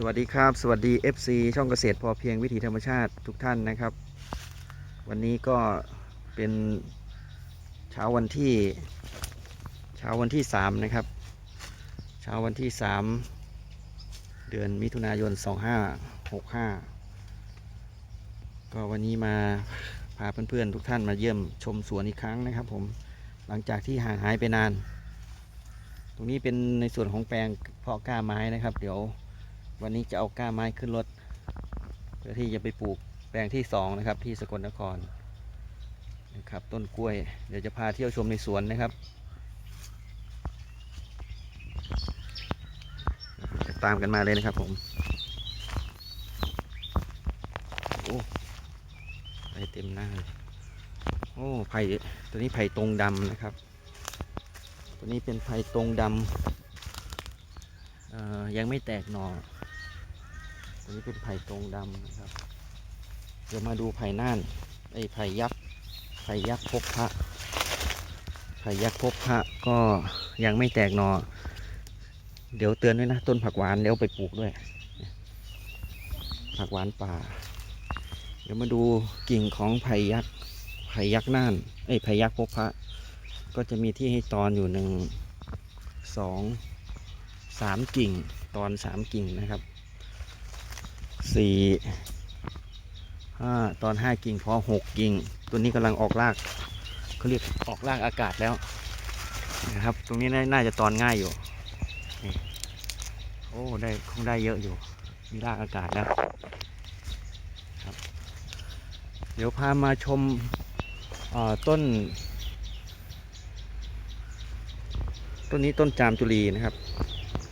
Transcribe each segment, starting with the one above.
สวัสดีครับสวัสดี FC ช่องเกษตรพอเพียงวิถีธรรมชาติทุกท่านนะครับ วันนี้ก็เป็นเช้าวันที่เช้าวันที่ 3 นะครับ เช้าวันที่ 3 เดือนมิถุนายน 2565 ก็วันนี้มาพาเพื่อนๆทุกท่านมาเยี่ยมชมสวนอีกครั้งนะครับ ผมหลังจากที่ห่างหายไปนาน ตรงนี้เป็นในส่วนของแปลงเพาะกล้าไม้นะครับ เดี๋ยว วันนี้จะเอาก้าไม้ขึ้นรถเพื่อที่จะไปปลูกแปลงที่สองนะครับ ที่สกลนครนะครับ ต้นกล้วย เดี๋ยวจะพาเที่ยวชมในสวนนะครับ ตามกันมาเลยนะครับผมโอ้ไปเต็มหน้าเลยโอ้ไผ่ตัวนี้ไผ่ตรงดำนะครับ ตัวนี้เป็นไผ่ตรงดำยังไม่แตกหน่อ ตัวนี้เป็นไผ่ตรงดำนะครับ เดี๋ยวมาดูไผ่น่านไอ้ไผ่ยักษ์ไผ่ยักษ์พบพระไผ่ยักษ์พบพระก็ยังไม่แตกหนอเดี๋ยวเตือนด้วยนะ ต้นผักหวานเดี๋ยวไปปลูกด้วย ผักหวานป่า เดี๋ยวมาดูกิ่งของไผ่ยักษ์ไผ่ยักษ์น่านไอ้ไผ่ยักษ์พบพระ ก็จะมีที่ให้ตอนอยู่หนึ่งสองสามกิ่งตอนสามกิ่งนะครับ สี่ห้าตอนห้ากิ่งพอหกกิ่ง ตัวนี้กำลังออกรากเขาเรียกออกรากอากาศแล้วนะครับ ตรงนี้น่าจะตอนง่ายอยู่โอ้ได้คงได้เยอะอยู่ มีรากอากาศแล้วครับ เดี๋ยวพามาชมต้น ต้นนี้ต้นจามจุลีนะครับ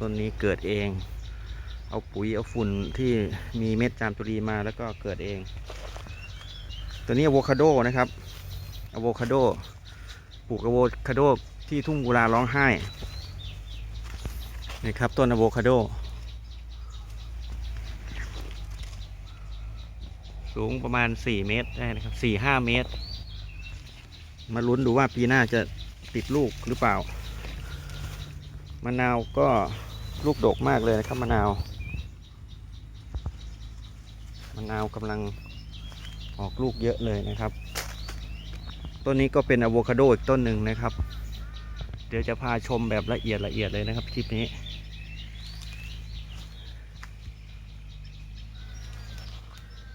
ต้นนี้เกิดเอง เอาปุ๋ยเอาฝุ่นที่มีเม็ดจามจุรีมาแล้วก็เกิดเอง ตัวนี้อะโวคาโดนะครับอะโวคาโดปลูกอะโวคาโดที่ทุ่งกุลาร้องไห้นี่ครับต้นอะโวคาโด สูงประมาณ 4 เมตรได้นะครับ4-5 เมตร มาลุ้นดูว่าปีหน้าจะติดลูกหรือเปล่ามะนาวก็ลูกดกมากเลยนะครับมะนาว มะนาวกำลังออกลูกเยอะเลยนะครับ ต้นนี้ก็เป็นอะโวคาโดอีกต้นหนึ่งนะครับ เดี๋ยวจะพาชมแบบละเอียดละเอียดเลยนะครับคลิปนี้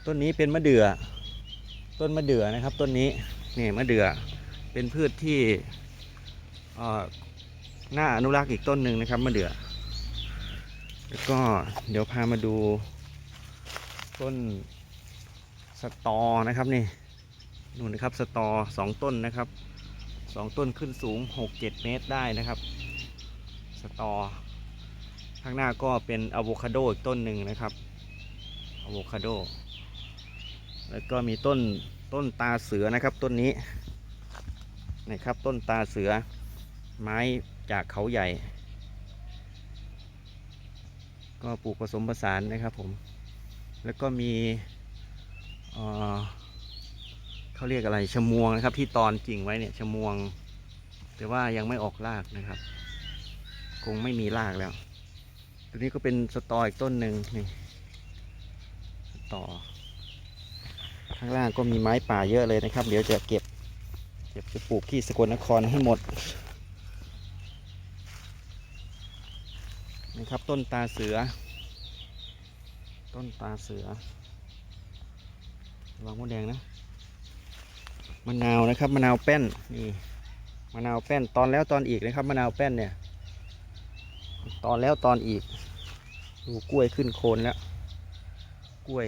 ต้นนี้เป็นมะเดื่อ ต้นมะเดื่อนะครับต้นนี้นี่มะเดื่อเป็นพืชที่เอ่อน่าอนุรักษ์อีกต้นหนึ่งนะครับมะเดื่อแล้วก็เดี๋ยวพามาดู ต้นสตอนะครับนี่นู่นนะครับสตอสองต้นนะครับสองต้นขึ้นสูง 6-7 เมตรได้นะครับ สตอ ข้างหน้าก็เป็นอะโวคาโดอีกต้นหนึ่งนะครับอะโวคาโด แล้วก็มีต้นต้นตาเสือนะครับต้นนี้นะครับต้นตาเสือไม้จากเขาใหญ่ ก็ปลูกผสมผสานนะครับผม แล้วก็มีเขาเรียกอะไรชมวงนะครับที่ตอนกิ่งไว้เนี่ยชมวง แต่ว่ายังไม่ออกรากนะครับ คงไม่มีรากแล้ว ตัวนี้ก็เป็นสตออีกต้นหนึ่งนี่สตอข้างล่างก็มีไม้ป่าเยอะเลยนะครับ เดี๋ยวจะเก็บเก็บจะปลูกที่สกลนครให้หมดนะครับต้นตาเสือ ต้นตาเสือระวังมดแดงนะมะนาวนะครับมะนาวแป้นนี่มะนาวแป้นตอนแล้วตอนอีกนะครับมะนาวแป้นเนี่ย ตอนแล้วตอนอีก ดูกล้วยขึ้นโคนแล้ว กล้วย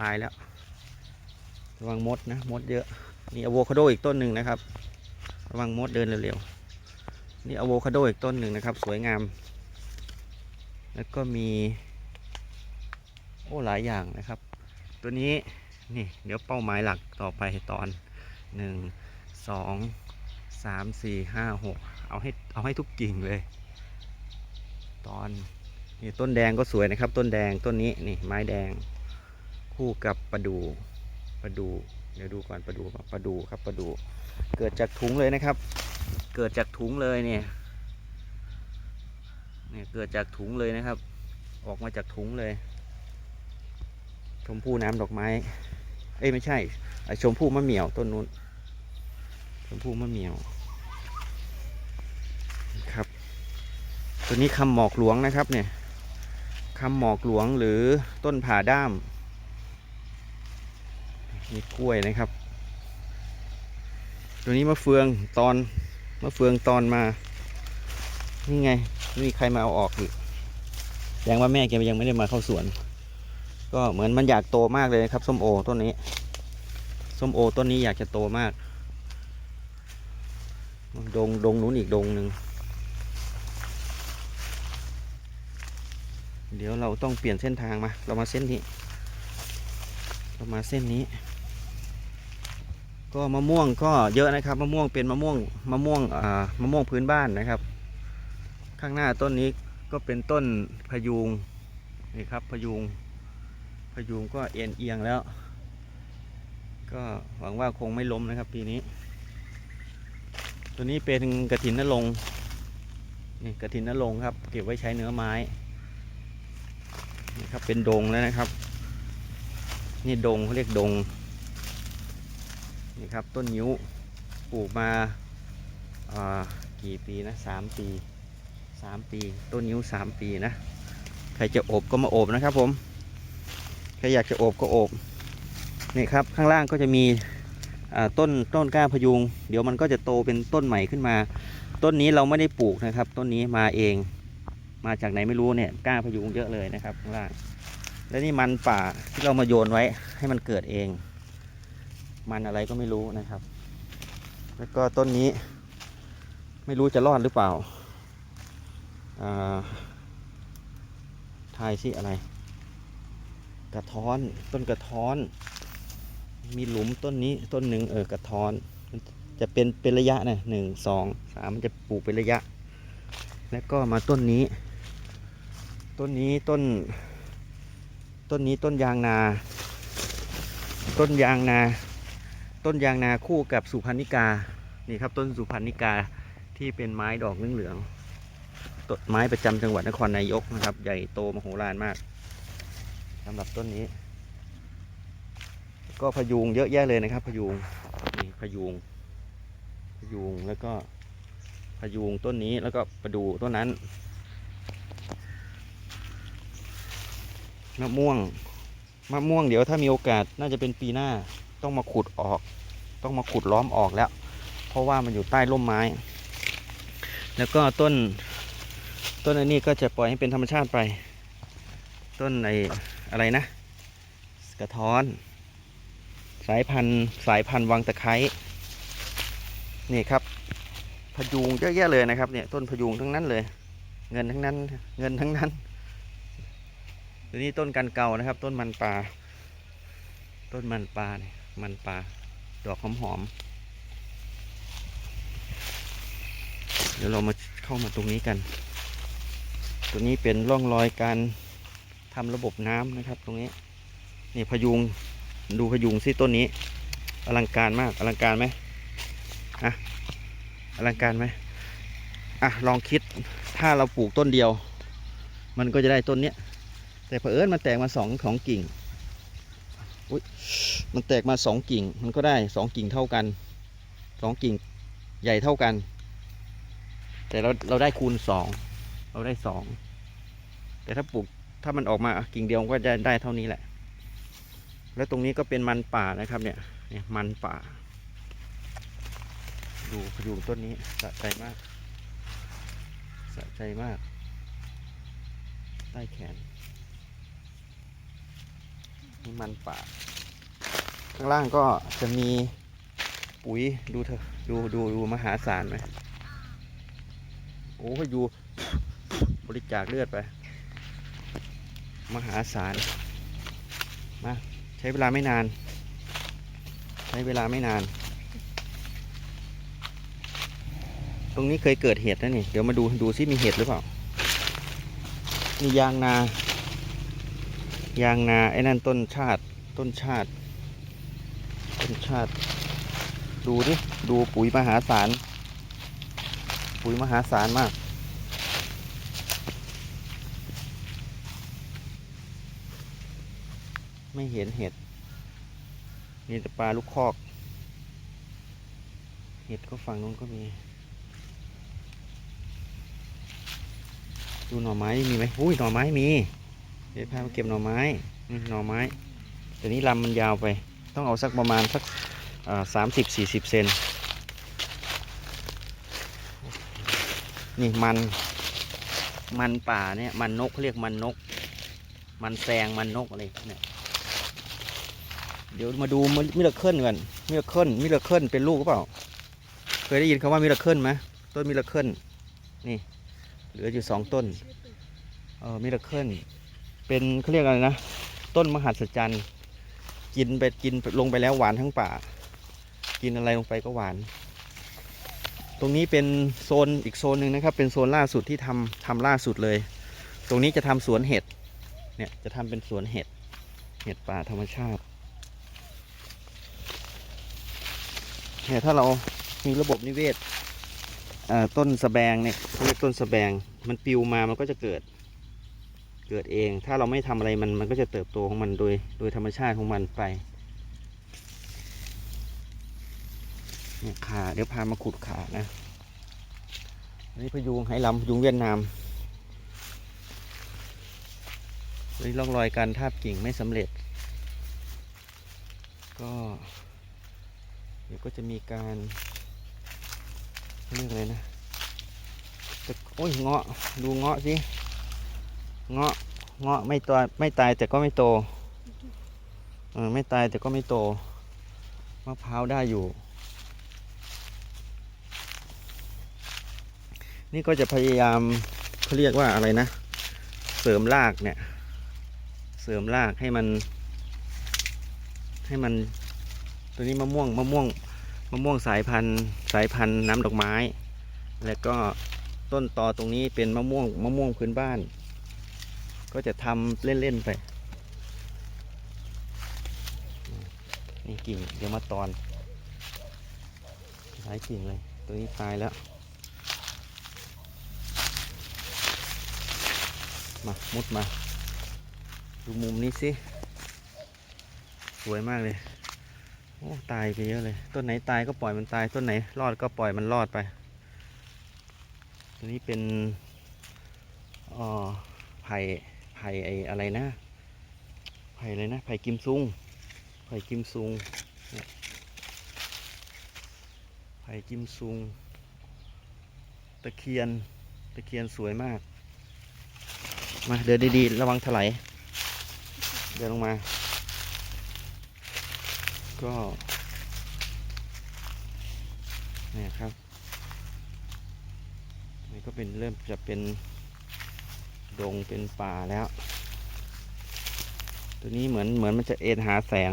ตายแล้วระวังมดนะมดเยอะนี่อะโวคาโดอีกต้นหนึ่งนะครับระวังมดเดินเร็วๆนี่อะโวคาโดอีกต้นหนึ่งนะครับ สวยงาม แล้วก็มี โอ้หลายอย่างนะครับ ตัวนี้นี่เดี๋ยวเป้าหมายหลักต่อไปตอนหนึ่งสองสามสี่ห้าหกเอาให้เอาให้ทุกกิ่งเลย ตอนนี่ต้นแดงก็สวยนะครับ ต้นแดงต้นนี้นี่ไม้แดงคู่กับประดูประดูเดี๋ยวดูก่อนประดูประดูครับประดู เกิดจากถุงเลยนะครับ เกิดจากถุงเลยเนี่ยเนี่ยเกิดจากถุงเลยนะครับ ออกมาจากถุงเลย ชมพู่น้ำดอกไม้ เอ้ยไม่ใช่ ชมพู่มะเหมี่ยวต้นนู้น ชมพู่มะเหมี่ยว ครับ ตัวนี้คำหมอกหลวงนะครับเนี่ยคำหมอกหลวงหรือต้นผ่าด้าม มีกล้วยนะครับ ตัวนี้มะเฟืองตอนมะเฟืองตอนมา นี่ไง ไม่มีใครมาเอาออกอีกแสดงว่าแม่แกยังไม่ได้มาเข้าสวน ก็เหมือนมันอยากโตมากเลยครับส้มโอต้นนี้ส้มโอต้นนี้อยากจะโตมาก ดงดงนู้นอีกดงหนึ่งเดี๋ยวเราต้องเปลี่ยนเส้นทางมา เรามาเส้นนี้ เรามาเส้นนี้ ก็มะม่วงก็เยอะนะครับมะม่วงเป็นมะม่วงมะม่วงอ่ามะม่วงพื้นบ้านนะครับ ข้างหน้าต้นนี้ก็เป็นต้นพยูงนี่ครับพยูง พยูงก็เอ็นเอียงแล้ว ก็หวังว่าคงไม่ล้มนะครับปีนี้ ตัวนี้เป็นกระถินนรงนี่กระถินนรงค์ครับ เก็บไว้ใช้เนื้อไม้นี่ครับเป็นดงแล้วนะครับ นี่ดงเขาเรียกดงนี่ครับต้นนิ้วปลูกมาากี่ปีนะสามปีสามปี ต้นนิ้วสามปีนะ ใครจะอบก็มาอบนะครับผม ใครอยากจะโอบก็โอบนี่ครับข้างล่างก็จะมีต้นต้นก้าพยุง เดี๋ยวมันก็จะโตเป็นต้นใหม่ขึ้นมา ต้นนี้เราไม่ได้ปลูกนะครับ ต้นนี้มาเอง มาจากไหนไม่รู้เนี่ยก้าพยุงเยอะเลยนะครับข้างล่างแล้วนี่มันป่าที่เรามาโยนไว้ให้มันเกิดเอง มันอะไรก็ไม่รู้นะครับ แล้วก็ต้นนี้ ไม่รู้จะรอดหรือเปล่าอ่าทายสิอะไร กระท้อน ต้นกระท้อน มีหลุมต้นนี้ต้นหนึ่งเออกระท้อนจะเป็นเป็นระยะนะหนึ่งสองสามมันจะปลูกเป็นระยะ แล้วก็มาต้นนี้ ต้นนี้ต้น ต้นนี้ต้นยางนา ต้นยางนา ต้นยางนาคู่กับสุพรรณิกานี่ครับต้นสุพรรณิกาที่เป็นไม้ดอกเหลืองๆต้นไม้ประจำจังหวัดนครนายกนะครับ ใหญ่โตมโหฬารมาก สำหรับต้นนี้ ก็พยุงเยอะแยะเลยนะครับ พยุงนี่พยุง พยุงแล้วก็พยุงต้นนี้แล้วก็ประดูต้นนั้นมะม่วงมะม่วงเดี๋ยวถ้ามีโอกาสน่าจะเป็นปีหน้าต้องมาขุดออก ต้องมาขุดล้อมออกแล้ว เพราะว่ามันอยู่ใต้ร่มไม้ แล้วก็ต้นต้นอันนี้ก็จะปล่อยให้เป็นธรรมชาติไป ต้นใน อะไรนะ กระท้อน สายพันธุ์สายพันธุ์วังตะไคร้นี่ครับพยุงเยอะแยะเลยนะครับเนี่ยต้นพยุงทั้งนั้นเลย เงินทั้งนั้น เงินทั้งนั้นตัวนี้ต้นกันเก่านะครับ ต้นมันปลาต้นมันปลาเนี่ยมันปลาดอกหอมหอมเดี๋ยวเรามาเข้ามาตรงนี้กัน ตัวนี้เป็นร่องรอยการ ทำระบบน้ำนะครับตรงนี้นี่พยุงดูพยุงสิต้นนี้ อลังการมากอลังการไหมอะอลังการไหมอะลองคิดถ้าเราปลูกต้นเดียว มันก็จะได้ต้นเนี้ยแต่เผอิญมันแตกมาสองสองกิ่งอุ้ยมันแตกมาสองกิ่ง มันก็ได้สองกิ่งเท่ากันสองกิ่งใหญ่เท่ากัน แต่เราเราได้คูณสองเราได้สองแต่ถ้าปลูก ถ้ามันออกมากิ่งเดียวก็จะได้เท่านี้แหละ แล้วตรงนี้ก็เป็นมันป่านะครับเนี่ยเนี่ยมันป่า ดูพยุงต้นนี้สะใจมากสะใจมาก ใต้แขนนี่มันป่า ข้างล่างก็จะมีปุ๋ยดูเถอะดูดูดูมหาศาลไหมโอ้พยูบริจาคเลือดไป มหาศาลมาใช้เวลาไม่นาน ใช้เวลาไม่นาน ตรงนี้เคยเกิดเหตุนะนี่ เดี๋ยวมาดูดูซิมีเหตุหรือเปล่านี่ยางนายางนาไอ้นั่นต้นชาติต้นชาติ ต้นชาติ ดูดิดูปุ๋ยมหาศาลปุ๋ยมหาศาลมาก ไม่เห็นเห็ด มีแต่ปลาลูกคอก เห็ดก็ฝั่งนู้นก็มี ดูหน่อไม้มีไหมอุ้ยหน่อไม้มี เดี๋ยวพามาเก็บหน่อไม้หน่อไม้แต่นี้ลำมันยาวไป ต้องเอาสักประมาณสักสามสิบสี่สิบเซนนี่มันมันป่าเนี่ยมันนกเขาเรียกมันนก มันแซงมันนกอะไรเนี่ย เดี๋ยวมาดูมิราเคิลกันมิราเคิลมิราเคิลเป็นลูกหรือเปล่า เคยได้ยินคำว่ามิราเคิลไหมต้นมิราเคิลนี่เหลืออยู่สองต้นเออมิราเคิลเป็นเขาเรียกอะไรนะ ต้นมหัศจรรย์กินไปกินลงไปแล้วหวานทั้งป่า กินอะไรลงไปก็หวาน ตรงนี้เป็นโซนอีกโซนหนึ่งนะครับ เป็นโซนล่าสุดที่ทำทำล่าสุดเลย ตรงนี้จะทำสวนเห็ดเนี่ยจะทำเป็นสวนเห็ดเห็ดป่าธรรมชาติ เนี่ยถ้าเรามีระบบนิเวศต้นสะแบงเนี่ยเรียกต้นสะแบงมันปลิวมามันก็จะเกิด เกิดเอง ถ้าเราไม่ทำอะไรมันมันก็จะเติบโตของมันโดยโดยธรรมชาติของมันไปเนี่ยขาเดี๋ยวพามาขุดขานะอันนี้พยุงไหลำพยุงเวียดนามเลยร่องรอยการทาบกิ่งไม่สำเร็จ ก็ เดี๋ยวก็จะมีการเรียกอะไรนะจะโอ้ยเงาะดูเงาะสิเงาะเงาะไม่ตายไม่ตายแต่ก็ไม่โตเออไม่ตายแต่ก็ไม่โตมะพร้าวได้อยู่ นี่ก็จะพยายามเขาเรียกว่าอะไรนะ เสริมรากเนี่ย เสริมรากให้มัน ให้มัน ตัวนี้มะม่วงมะม่วงมะม่วงสายพันธุ์สายพันธุ์น้ำดอกไม้ แล้วก็ต้นตอตรงนี้เป็นมะม่วงมะม่วงพื้นบ้าน ก็จะทำเล่น ๆ ไป นี่กิ่งเดี๋ยวมาตอนหลายกิ่งเลย ตัวนี้ตายแล้ว มา มุดมา ดูมุมนี้สิ สวยมากเลย โอ้ตายไปเยอะเลย ต้นไหนตายก็ปล่อยมันตาย ต้นไหนรอดก็ปล่อยมันรอดไป ตัวนี้เป็นอ๋อไผ่ไผ่ไออะไรนะ ไผ่อะไรนะ ไผ่กิมซุง ไผ่กิมซุงเนี่ยไผ่กิมซุง ตะเคียน ตะเคียนสวยมาก มาเดินดีๆ ระวังถลายเดินลงมา ก็เนี่ยครับนี่ก็เป็นเริ่มจะเป็นดงเป็นป่าแล้ว ตัวนี้เหมือนเหมือนมันจะเอ็นหาแสง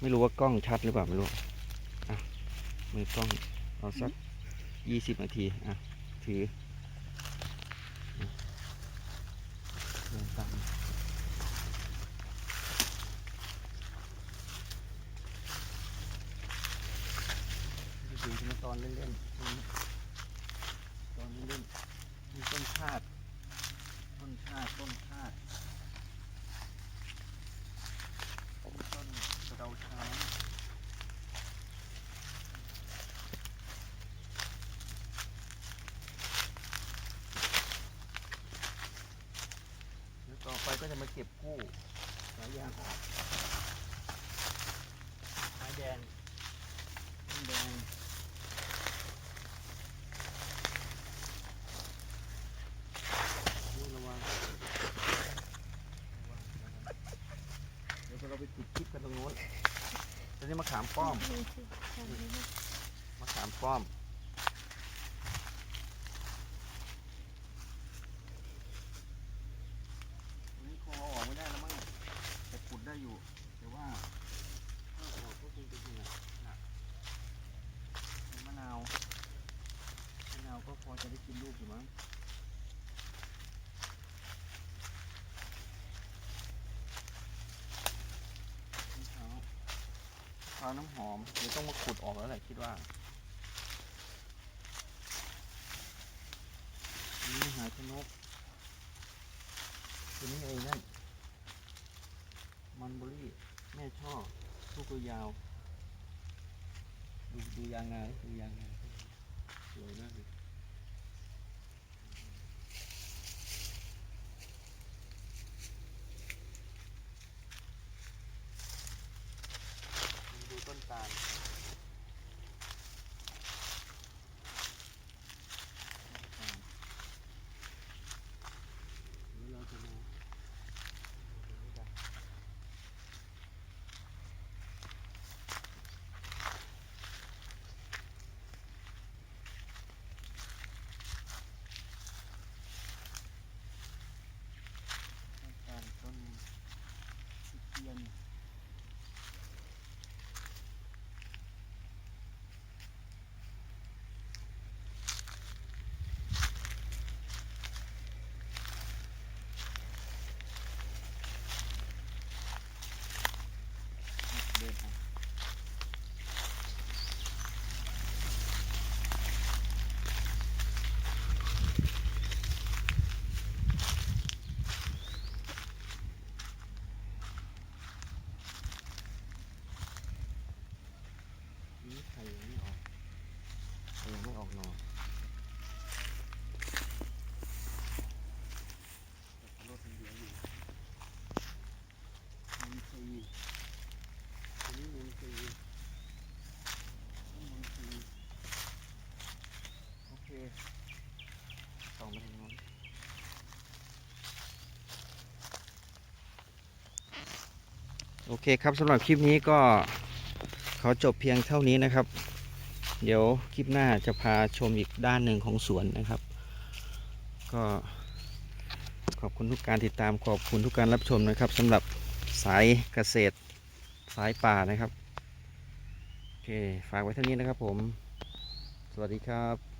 ไม่รู้ว่ากล้องชัดหรือเปล่าไม่รู้อะมือกล้องเอาสักยี่สิบนาทีอะถือเดินตาม จริงๆมาต อนเล่นๆตอนเล่นๆมีต้นชาติต้นชาติต้นชาติต้นกระเดาช้างเดี๋ยวต่อไปก็จะมาเก็บกู้หลายอย่างไม้แดงต้นแดงวังเดี๋ยวเราไปติดคลิปกันตรงโน้นตอนนี้มะ ขามป้อมมะขามป้อมตรงนี้คงเอาออกไม่ได้แล้วมั้งแต่ขุดได้อยู่ แต่ว่าถ้าออกก็คงจะหนักหนักมะนาวมะนาวก็พอจะได้กินลูกอยู่มั้ง มะพร้าวมะพ ร้าวน้ำหอมเดี๋ยวต้องมาขุดออกแล้วแหละคิดว่านนี่หาชนกตัวนี้เองนั่นมันบรี่แม่ช่อลูกตัวยาว ดูดูยางนาดูยางนาสวยมากเลยดูต้นตาลเดี๋ยวเราจะมาดูกัน ต้นตาลต้นตะเคียนเดินครับนี่ไข่ยังไม่ออกไข่ยังไม่ออกหนอแต่รถมันเหลืออยู่มันซีอันนี้มันซีมันซีโอเค ส่องไปทางโน้นโอเคครับสำหรับคลิปนี้ก็ขอจบเพียงเท่านี้นะครับ เดี๋ยวคลิปหน้าจะพาชมอีกด้านหนึ่งของสวนนะครับ ก็ขอบคุณทุกการติดตามขอบคุณทุกการรับชมนะครับสำหรับสายเกษตรสายป่านะครับ โอเค ฝากไว้เท่านี้นะครับผม สวัสดีครับ